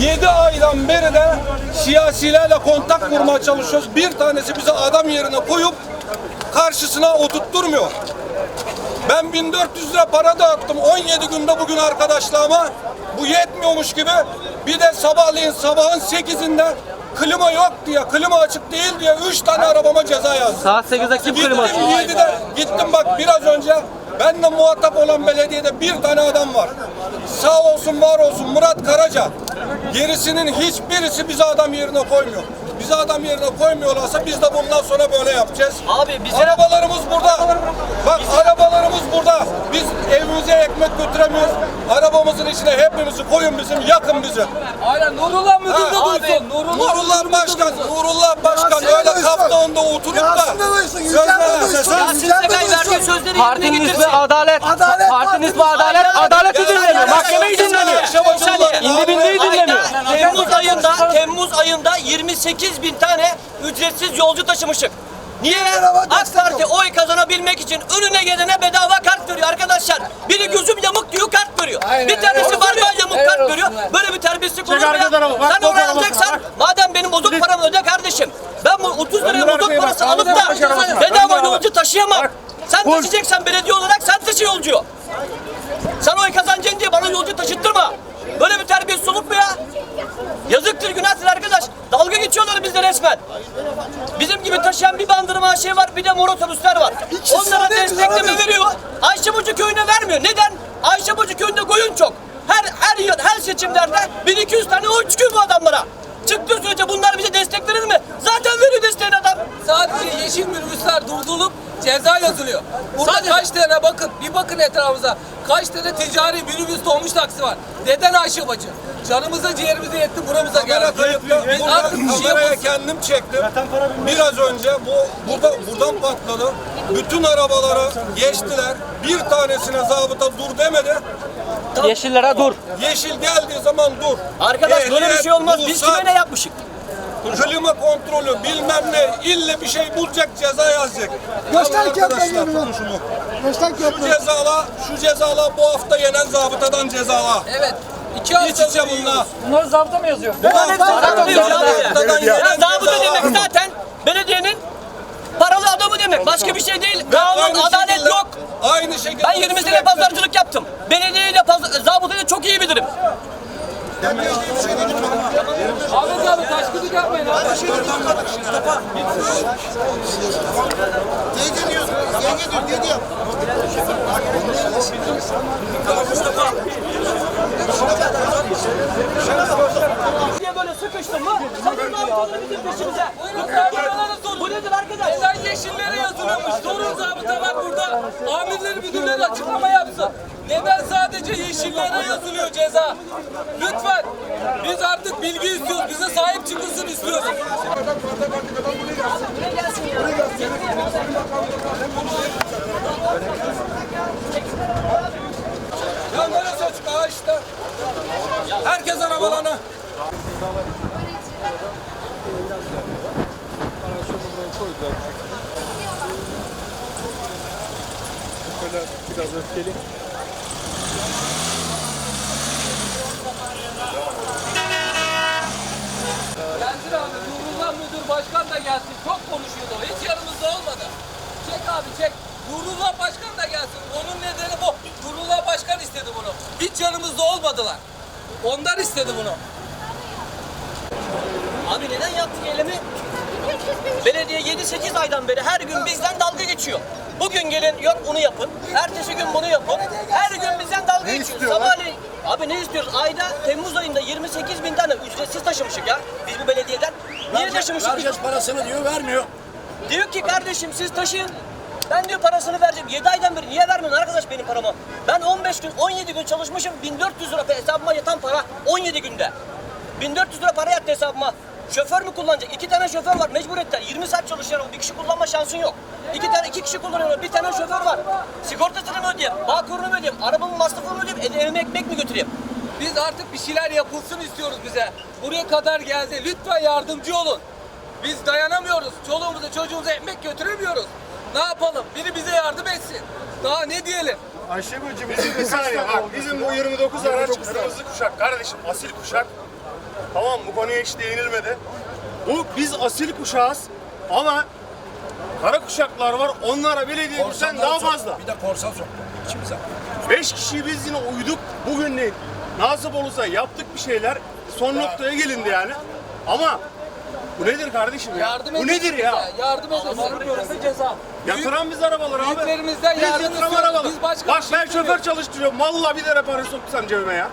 7 aydan beri de siyasilerle kontak kurmaya çalışıyoruz. Bir tanesi bizi adam yerine koyup karşısına oturtturmuyor. Ben 1400 lira para dağıttım 17 günde bugün arkadaşlarıma. Bu yetmiyormuş gibi bir de sabahleyin sabahın 8'inde klima yok diye, klima açık değil diye 3 tane arabama ceza yazdı. Saat 8'de kim klima Gittim açıyor? 7'de gittim bak biraz önce benimle muhatap olan belediyede bir tane adam var. Sağ olsun var olsun Murat Karaca. Gerisinin hiçbirisi bizi adam yerine koymuyor. Bizi adam yerine koymuyorlarsa biz de bundan sonra böyle yapacağız. Abi bize- Arabalarımız burada. Bak arabalarımız burada. Biz evimize ekmek götüremiyoruz. Arabamızın içine hepimizi koyun bizim, yakın bizi. Aynen Nurullah müdür de Ha, duysun. Nurullah, Nurullah Başkan, Nurullah Başkan Yasin öyle de kaptanında oturup da Yasin de duysun, söz Yücel de veremez. duysun. Sen- Yasin Yücel de Sekay verdiği duysun. sözleri Partinin yerine ismi getirsin. adalet. Adalet Partinin ismi Partisi. adalet. Adaleti Ya, ayında Temmuz ayında 28 bin tane ücretsiz yolcu taşımışık. Niye? AK Parti yok. oy kazanabilmek için önüne gelene bedava kart veriyor arkadaşlar. Biri gözüm yamuk diyor kart veriyor. Aynen, bir tanesi barbağı yamuk Helal kart veriyor. lan. Böyle bir terbiyesizlik olur mu ya? bak, Sen bak, oraya bak, alacaksan madem benim bozuk paramı öde kardeşim. Ben bu 30 liraya Ömür bozuk arkaya bak, parası alıp da bedava yolcu taşıyamam. Sen taşıyacaksan belediye olarak sen taşı yolcuyu. Sen oy kazanacaksın diye bana yolcu taşıttırma. Böyle bir terbiyesiz olur mu ya? Yazıktır günahtır arkadaş. Dalga geçiyorlar bizde resmen. Bizim gibi taşıyan bir bandırma şey var bir de mor otobüsler var. Onlara de destekleme veriyor. Ayşebucu köyüne vermiyor. Neden? Ayşebucu köyünde koyun çok. Her her yıl her seçimlerde 1200 tane oy çıkıyor bu adamlara. Çıktığı sürece bunlar bize destek verir mi? Zaten veriyor desteğini adam. Sadece yeşil minibüsler durdurulup ceza yazılıyor. Burada Sadece- kaç tane bakın, bir bakın etrafımıza. Kaç tane ticari minibüs dolmuş taksi var. Neden Ayşe bacı? Canımıza ciğerimize yetti, buramıza geldi. Biz artık bir şey kameraya kendim çektim. Biraz önce bu burada buradan patladı. Bütün arabalara geçtiler. Bir tanesine zabıta dur demedi. Yeşillere dur. Yeşil geldiği zaman dur. Arkadaş böyle bir şey olmaz. Biz ruhsat, kime ne yapmışık? Klima kontrolü bilmem ne ille bir şey bulacak ceza yazacak. Göster tutun şunu. Göster Şu yapmayın. cezala, şu cezala bu hafta yenen zabıtadan cezala. Evet. İki İç hafta içe bunlar. Bunlar zabıta mı yazıyor? Bu hafta Zabıta diyor, Ya zabıta demek zaten belediyenin demek. Başka bir şey değil. Kanun, adalet şekilde- yok. Aynı şekilde. Ben 20 sene pazarcılık yaptım. Belediyeyle paz- zabıtayı çok iyi bilirim. Ahmet abi taşkınlık yapmayın abi. diye böyle sıkıştın mı? Sakın zabıtaları bizim peşimize. Zabıtalara nedir arkadaş? Neden yeşillere yazılıyormuş? Sorun zabıtalar burada. Amirleri müdürleri açıklama yapsın. Neden sadece yeşillere yazılıyor ceza? Lütfen. Biz artık bilgi istiyoruz. Bize sahip çıkılsın istiyoruz. Ya neresi açık? Aa işte. Herkes arabalarına. Gelsin abi. Nurullah müdür başkan da gelsin. Çok konuşuyordu. Hiç yanımızda olmadı. Çek abi çek. Nurullah başkan da gelsin. Onun nedeni bu. Nurullah başkan istedi bunu. Hiç yanımızda olmadılar. Onlar istedi bunu. Abi neden yaptık eylemi? Belediye 7-8 aydan beri her gün bizden dalga geçiyor. Bugün gelin yok bunu yapın. Ertesi gün bunu yapın. Her gün bizden dalga geçiyor. Sabahleyin. Abi ne istiyoruz? Ayda Temmuz ayında 28 bin tane ücretsiz taşımışık ya. Biz bu belediyeden. Niye taşımışık? Vereceğiz parasını diyor vermiyor. Diyor ki kardeşim siz taşıyın. Ben diyor parasını vereceğim. 7 aydan beri niye vermiyorsun arkadaş benim paramı? Ben 15 gün 17 gün çalışmışım 1400 lira hesabıma yatan para 17 günde. 1400 lira para yattı hesabıma. Şoför mü kullanacak? İki tane şoför var mecburiyetten. 20 saat çalışıyor. Bir kişi kullanma şansın yok. İki tane iki kişi kullanıyor. Bir tane şoför var. Sigortasını mı ödeyeyim? Bağkurunu mu ödeyeyim? Arabamın masrafını mı ödeyeyim? Evime ekmek mi götüreyim? Biz artık bir şeyler yapılsın istiyoruz bize. Buraya kadar geldi. Lütfen yardımcı olun. Biz dayanamıyoruz. Çoluğumuza çocuğumuza ekmek götüremiyoruz. Ne yapalım? Biri bize yardım etsin. Daha ne diyelim? Ayşe bacı bizim bizim bu 29 araç kırmızı kuşak kardeşim asil kuşak. Tamam bu konuya hiç değinilmedi. Bu biz asil kuşağız ama kara kuşaklar var. Onlara belediyemizden daha fazla. Bir de korsan soktu içimize. Beş kişi biz yine uyduk. Bugün ne? Nasip olursa yaptık bir şeyler. Son noktaya gelindi yani. Ama bu nedir kardeşim ya? Yardım bu nedir bize, ya? Yardım edin. ceza. Yatıran biz arabaları abi. Büyüklerimizden Biz yardım yatıran istiyoruz. arabalar. Biz başka Bak bir şey ben şoför çalıştırıyorum. Vallahi bir lira para soksam cebime ya.